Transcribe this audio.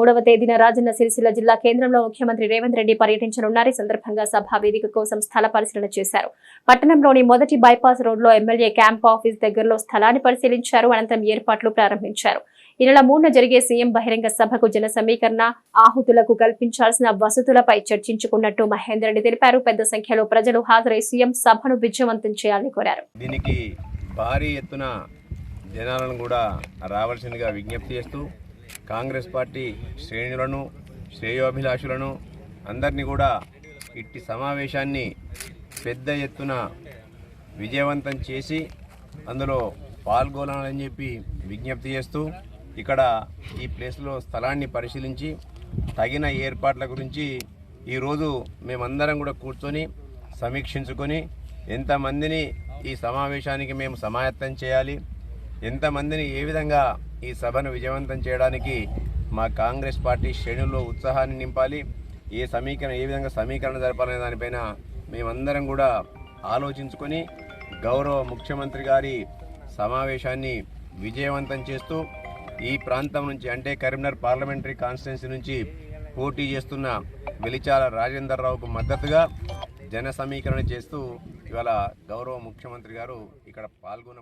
మూడవ తేదీన రాజన్న సిరిసిల్ల జిల్లా కేంద్రంలో ముఖ్యమంత్రి రేవంత్ రెడ్డి పర్యటించనున్నారు. ఈ సందర్భంగా సభా వేదిక కోసం స్థల పరిశీలన చేశారు. పట్టణంలోని మొదటి బైపాస్ రోడ్లో ఎమ్మెల్యే క్యాంప్ ఆఫీస్ దగ్గరలో స్థలాన్ని పరిశీలించారు. అనంతరం ఏర్పాట్లు ప్రారంభించారు. ఈ నెల మూడున జరిగే సీఎం బహిరంగ సభకు జన సమీకరణ ఆహుతులకు కల్పించాల్సిన వసతులపై చర్చించుకున్నట్టు మహేందర్ రెడ్డి తెలిపారు. పెద్ద సంఖ్యలో ప్రజలు హాజరై సీఎం సభను విజయవంతం చేయాలని కోరారు. దీనికి భారీ ఎత్తున జనాలను కూడా రావాల్సిందిగా విజ్ఞప్తి చేస్తూ కాంగ్రెస్ పార్టీ శ్రేణులను శ్రేయోభిలాషులను అందరినీ కూడా ఇట్టి సమావేశాన్ని పెద్ద ఎత్తున విజయవంతం చేసి అందులో పాల్గొనాలని చెప్పి విజ్ఞప్తి చేస్తూ ఇక్కడ ఈ ప్లేస్లో స్థలాన్ని పరిశీలించి తగిన ఏర్పాట్ల గురించి ఈరోజు మేమందరం కూడా కూర్చొని సమీక్షించుకొని ఎంతమందిని ఈ సమావేశానికి మేము సమాయత్తం చేయాలి ఎంతమందిని ఏ విధంగా ఈ సభను విజయవంతం చేయడానికి మా కాంగ్రెస్ పార్టీ శ్రేణుల్లో ఉత్సాహాన్ని నింపాలి. ఏ సమీకరణ ఏ విధంగా సమీకరణ జరపాలనే దానిపైన మేమందరం కూడా ఆలోచించుకొని గౌరవ ముఖ్యమంత్రి గారి సమావేశాన్ని విజయవంతం చేస్తూ ఈ ప్రాంతం నుంచి అంటే కరీంనగర్ పార్లమెంటరీ కాన్స్టిట్యున్సీ నుంచి పోటీ చేస్తున్న వెలిచాల రాజేందర్ రావుకు మద్దతుగా జన సమీకరణ చేస్తూ ఇవాళ గౌరవ ముఖ్యమంత్రి గారు ఇక్కడ పాల్గొన